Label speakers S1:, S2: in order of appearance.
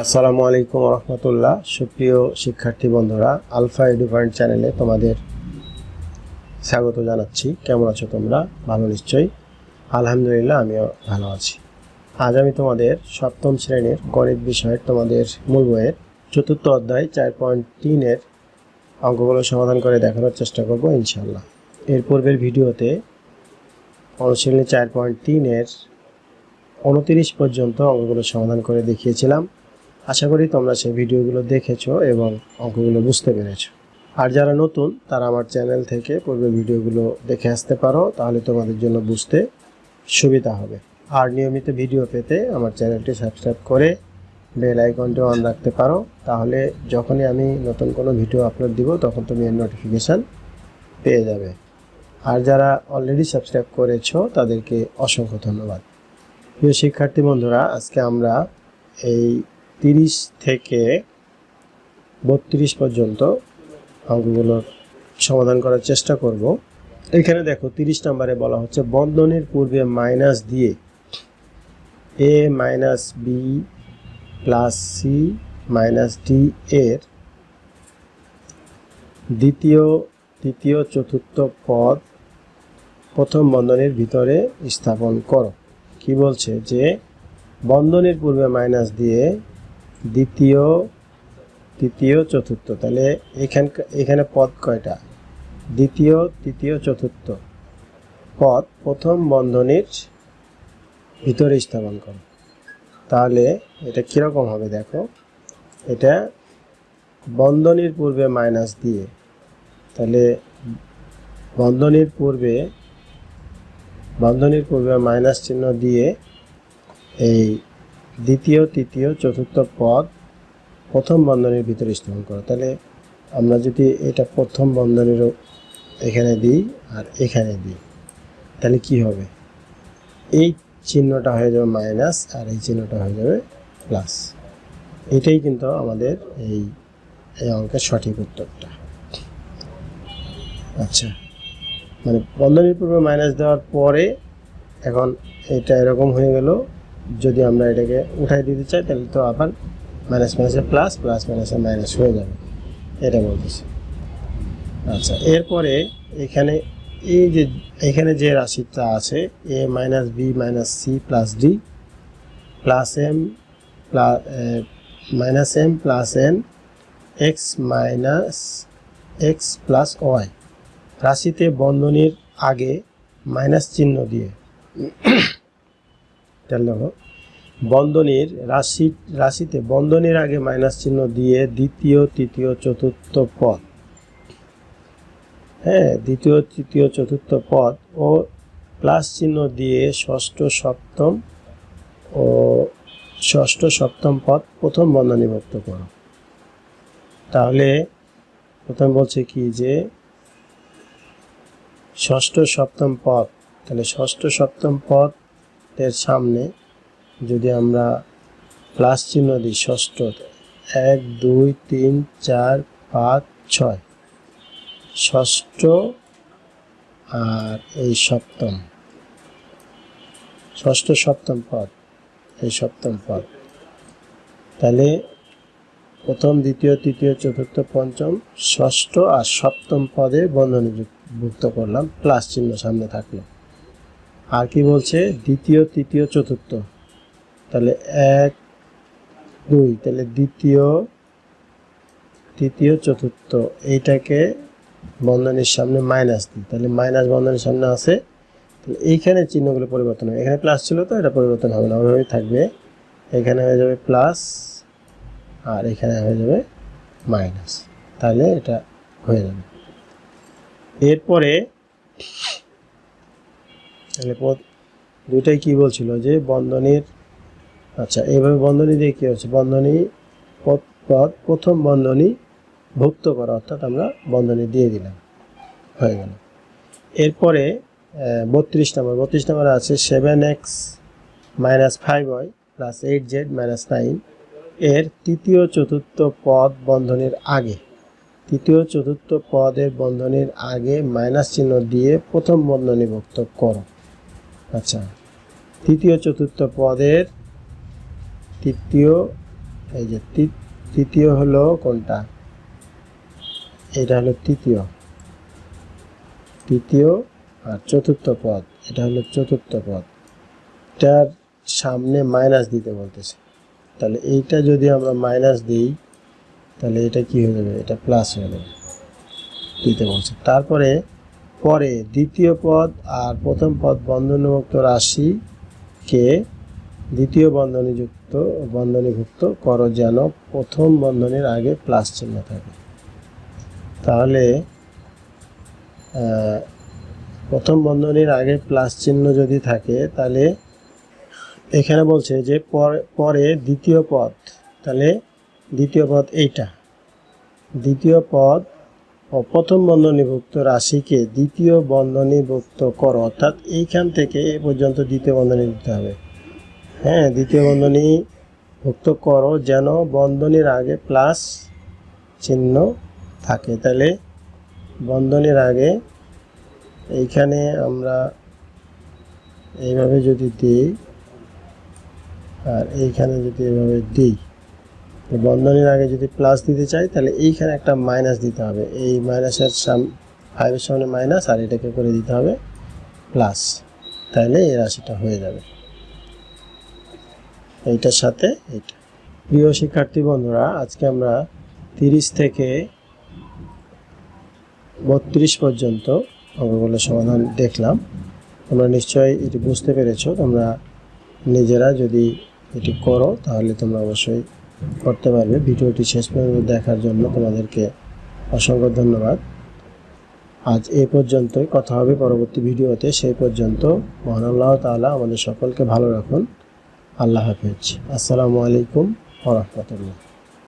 S1: আসসালামু আলাইকুম রহমতুল্লাহ। সুপ্রিয় শিক্ষার্থী বন্ধুরা, আলফা এডু পয়েন্ট চ্যানেলে তোমাদের স্বাগত জানাচ্ছি। কেমন আছো তোমরা? ভালো নিশ্চয়ই। আলহামদুলিল্লাহ, আমিও ভালো আছি। আজ আমি তোমাদের সপ্তম শ্রেণির গণিত বিষয়ের তোমাদের মূল বইয়ের চতুর্থ অধ্যায় চার পয়েন্ট তিনের অঙ্কগুলো সমাধান করে দেখানোর চেষ্টা করব ইনশাল্লাহ এর পূর্বের ভিডিওতে অনুশীলনী চার পয়েন্ট তিনের উনতিরিশ পর্যন্ত অঙ্কগুলো সমাধান করে দেখিয়েছিলাম। আশা করি তোমরা সেই ভিডিওগুলো দেখেছ এবং অঙ্কগুলো বুঝতে পেরেছ। আর যারা নতুন, তারা আমার চ্যানেল থেকে পূর্বের ভিডিওগুলো দেখে আসতে পারো, তাহলে তোমাদের জন্য বুঝতে সুবিধা হবে। আর নিয়মিত ভিডিও পেতে আমার চ্যানেলটি সাবস্ক্রাইব করে বেল আইকনটি অন রাখতে পারো, তাহলে যখনই আমি নতুন কোনো ভিডিও আপলোড দিব, তখন তুমি এর নোটিফিকেশান পেয়ে যাবে। আর যারা অলরেডি সাবস্ক্রাইব করেছ, তাদেরকে অসংখ্য ধন্যবাদ। প্রিয় শিক্ষার্থী বন্ধুরা, আজকে আমরা এই তিরিশ থেকে বত্রিশ পর্যন্ত অঙ্কগুলোর সমাধান করার চেষ্টা করব। এখানে দেখো তিরিশ নম্বরে বলা হচ্ছে, বন্ধনের পূর্বে মাইনাস দিয়ে A minus B plus C minus D এর দ্বিতীয়, তৃতীয়, চতুর্থ পদ প্রথম বন্ধনীর ভিতরে স্থাপন করো। কি বলছে? যে বন্ধনীর পূর্বে মাইনাস দিয়ে দ্বিতীয়, তৃতীয়, চতুর্থ। তাহলে এখান, এখানে পদ কয়টা? দ্বিতীয়, তৃতীয়, চতুর্থ। পদ প্রথম বন্ধনীর ভিতরে স্থাপন করো। তাহলে এটা কীরকম হবে দেখো? এটা বন্ধনীর পূর্বে মাইনাস দিয়ে। তাহলে বন্ধনীর পূর্বে বন্ধনীর পূর্বে মাইনাস চিহ্ন দিয়ে এই দ্বিতীয়, তৃতীয়, চতুর্থ পদ প্রথম বন্ধনীর ভিতরে স্থাপন করা। তাহলে আমরা যদি এটা প্রথম বন্ধনীরও এখানে দিই আর এখানে দিই, তাহলে কি হবে? এই চিহ্নটা হয়ে যাবে মাইনাস আর এই চিহ্নটা হয়ে যাবে প্লাস। এটাই কিন্তু আমাদের এই এই অঙ্কের সঠিক উত্তরটা। আচ্ছা মানে বন্ধনীর পূর্বে মাইনাস দেওয়ার পরে এখন এটা এরকম হয়ে গেল যদি আমরা এটাকে উঠাই দিতে চাই, তাহলে তো আবার মাইনাস মাইনাসে প্লাস প্লাস মাইনাসে মাইনাস হয়ে যাবে। এটা বলতেছি। আচ্ছা এরপরে এখানে এই যে, এখানে যে রাশিটা আছে, A minus B minus C plus D plus M plus minus M plus N X minus X plus Y রাশিতে বন্ধনীর আগে মাইনাস চিহ্ন দিয়ে তাহলে দেখো বন্ধনীর রাশি, রাশিতে বন্ধনীর আগে মাইনাস চিহ্ন দিয়ে দ্বিতীয়, তৃতীয়, চতুর্থ পদ। হ্যাঁ দ্বিতীয়, তৃতীয়, চতুর্থ পদ ও প্লাস চিহ্ন দিয়ে ষষ্ঠ, সপ্তম ও ষষ্ঠ, সপ্তম পদ প্রথম বন্ধনীভুক্ত করো। তাহলে প্রথম বলছে কি যে ষষ্ঠ, সপ্তম পদ, তাহলে ষষ্ঠ, সপ্তম পদের সামনে যদি আমরা প্লাস চিহ্ন দিই, ষষ্ঠ, এক, দুই, তিন, চার, পাঁচ, ছয়। ষষ্ঠ আর এই সপ্তম। ষষ্ঠ সপ্তম পদ, এই সপ্তম পদ। তাহলে প্রথম, দ্বিতীয়, তৃতীয়, চতুর্থ, পঞ্চম, ষষ্ঠ আর সপ্তম পদে বন্ধনী যুক্ত ভুক্ত করলাম, প্লাস চিহ্ন সামনে থাকল। আর কি বলছে? দ্বিতীয়, তৃতীয়, চতুর্থ। তাহলে এক, দুই, তাহলে দ্বিতীয়, তৃতীয়, চতুর্থ। এইটাকে বন্ধনের সামনে মাইনাস দিই। তাহলে মাইনাস বন্ধনের সামনে আছে। তাহলে এইখানে চিহ্নগুলো পরিবর্তন হবে। এখানে প্লাস ছিল তো, এটা পরিবর্তন হবে না। ওইভাবেই থাকবে। এখানে হয়ে যাবে প্লাস আর এখানে হয়ে যাবে মাইনাস তাহলে এটা হয়ে যাবে। এরপরে তাহলে পদ- দুইটাই কি বলছিল যে বন্ধনীর আচ্ছা এইভাবে বন্ধনী দিয়ে কী হচ্ছে? বন্ধনী পদ পদ প্রথম বন্ধনী ভুক্ত করা, অর্থাৎ আমরা বন্ধনী দিয়ে দিলাম। হয়ে গেল। এরপরে বত্রিশ নম্বর। বত্রিশ নম্বর আছে seven x minus five y plus eight z minus nine. এর তৃতীয় চতুর্থ পদ বন্ধনের আগে। তৃতীয় চতুর্থ পদের বন্ধনের আগে মাইনাস চিহ্ন দিয়ে প্রথম বন্ধনী ভুক্ত করো। আচ্ছা। তৃতীয় চতুর্থ পদের তৃতীয়, এই যে তৃতীয় হলো কোনটা? এটা হলো তৃতীয়। তৃতীয় আর চতুর্থ পদ, এটা হলো চতুর্থ পদ। এটার সামনে মাইনাস দিতে বলতেছে। তাহলে এইটা যদি আমরা মাইনাস দিই, তাহলে এটা কি হয়ে যাবে? এটা প্লাস হয়ে যাবে। দিতে বলছে। তারপরে পরে দ্বিতীয় পদ আর প্রথম পদ বন্ধনীভুক্ত রাশিকে দ্বিতীয় বন্ধনীযুক্ত, বন্ধনীভুক্ত করো যেন প্রথম বন্ধনীর আগে প্লাস চিহ্ন থাকে। তাহলে প্রথম বন্ধনীর আগে প্লাস চিহ্ন যদি থাকে, তাহলে এখানে বলছে যে পরে দ্বিতীয় পদ, তাহলে দ্বিতীয় পদ এইটা। দ্বিতীয় পদ ও প্রথম বন্ধনীভুক্ত রাশিকে দ্বিতীয় বন্ধনীভুক্ত করো। অর্থাৎ এইখান থেকে এ পর্যন্ত দ্বিতীয় বন্ধনী দিতে হবে। হ্যাঁ দ্বিতীয় বন্ধনী ভুক্ত করো যেন বন্ধনীর আগে প্লাস চিহ্ন থাকে। তাহলে বন্ধনীর আগে এইখানে আমরা এইভাবে যদি দিই, আর এইখানে যদি এভাবে দিই তো বন্ধনীর আগে যদি প্লাস দিতে চাই, তাহলে এইখানে একটা মাইনাস দিতে হবে। এই মাইনাসের সাম ফাইভের সামনে মাইনাস আর এটাকে করে দিতে হবে প্লাস তাহলে এই রাশিটা হয়ে যাবে। এইটার সাথে এইটা। প্রিয় শিক্ষার্থী বন্ধুরা, আজকে আমরা তিরিশ থেকে বত্রিশ পর্যন্ত অঙ্কগুলো সমাধান দেখলাম। তোমরা নিশ্চয়ই এটি বুঝতে পেরেছ। তোমরা নিজেরা যদি এটি করো, তাহলে তোমরা অবশ্যই করতে পারবে। ভিডিওটি শেষ পর্যন্ত দেখার জন্য তোমাদেরকে অসংখ্য ধন্যবাদ। আজ এ পর্যন্তই। কথা হবে পরবর্তী ভিডিওতে। সেই পর্যন্ত মহান আল্লাহ তালা আমাদের সকলকে ভালো রাখুন। আল্লাহ হাফিজ। আসসালামু আলাইকুম ওরহমতুল্লাহ